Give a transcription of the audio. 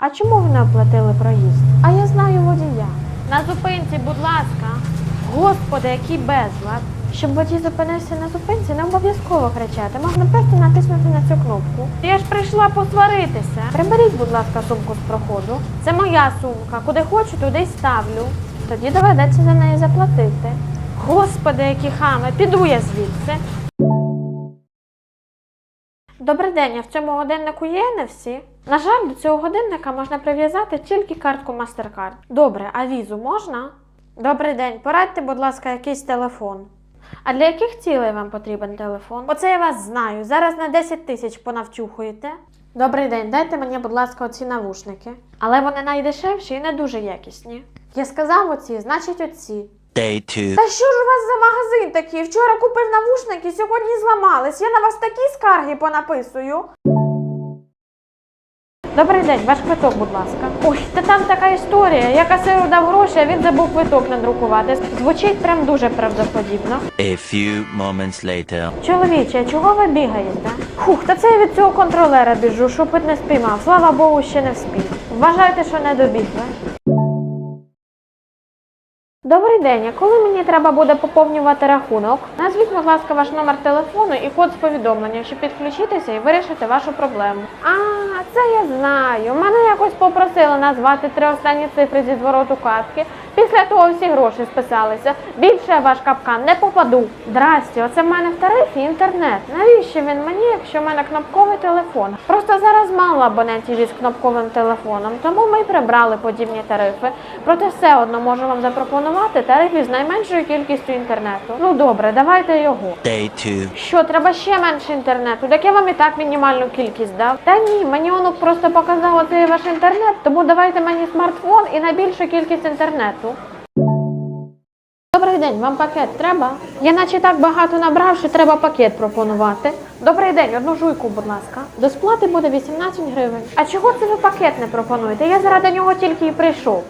А чому ви не оплатили проїзд? А я знаю водія. На зупинці, будь ласка. Господи, який безлад. Щоб водій зупинився на зупинці, не обов'язково кричати. Можна просто натиснути на цю кнопку. Я ж прийшла посваритися. Приберіть, будь ласка, сумку з проходу. Це моя сумка. Куди хочу, туди й ставлю. Тоді доведеться за неї заплатити. Господи, які хами, піду я звідси. Добрий день, а в цьому годиннику є NFC? На жаль, до цього годинника можна прив'язати тільки картку MasterCard. Добре, а візу можна? Добрий день, порадьте, будь ласка, якийсь телефон. А для яких цілей вам потрібен телефон? Оце я вас знаю. Зараз на 10 тисяч понавтюхуєте. Добрий день, дайте мені, будь ласка, оці навушники. Але вони найдешевші і не дуже якісні. Я сказав оці, значить оці. Day two. Та що ж у вас за магазин такий? Вчора купив навушники, сьогодні зламались. Я на вас такі скарги понаписую. Добрий день, ваш квиток, будь ласка. Ой, та там така історія. Я касиру дав гроші, а він забув квиток надрукувати. Звучить прям дуже правдоподібно. A few moments later. Чоловіче, чого ви бігаєте? Хух, та це я від цього контролера біжу, щоб не спіймав. Слава Богу, ще не вспів. Вважайте, що не добігли. Добрий день. А коли мені треба буде поповнювати рахунок? Назвіть, будь ласка, ваш номер телефону і код з повідомленням, щоб підключитися і вирішити вашу проблему. А, це я знаю. Мене якось попросили назвати три останні цифри зі звороту картки. Після того всі гроші списалися. Більше я ваш капкан не попаду. Здрасте, оце в мене в тарифі інтернет. Навіщо він мені, якщо в мене кнопковий телефон? Просто зараз мало абонентів із кнопковим телефоном, тому ми й прибрали подібні тарифи. Проте все одно можу вам запропонувати тариф із найменшою кількістю інтернету. Ну добре, давайте його. Day two. Що, треба ще менше інтернету? Так я вам і так мінімальну кількість дав. Та ні, мені воно просто показало цей ваш інтернет, тому давайте мені смартфон і на більшу кількість інтернету. Добрий день, вам пакет треба? Я наче так багато набрав, що треба пакет пропонувати. Добрий день, одну жуйку, будь ласка. До сплати буде 18 гривень. А чого це ви пакет не пропонуєте? Я заради нього тільки і прийшов.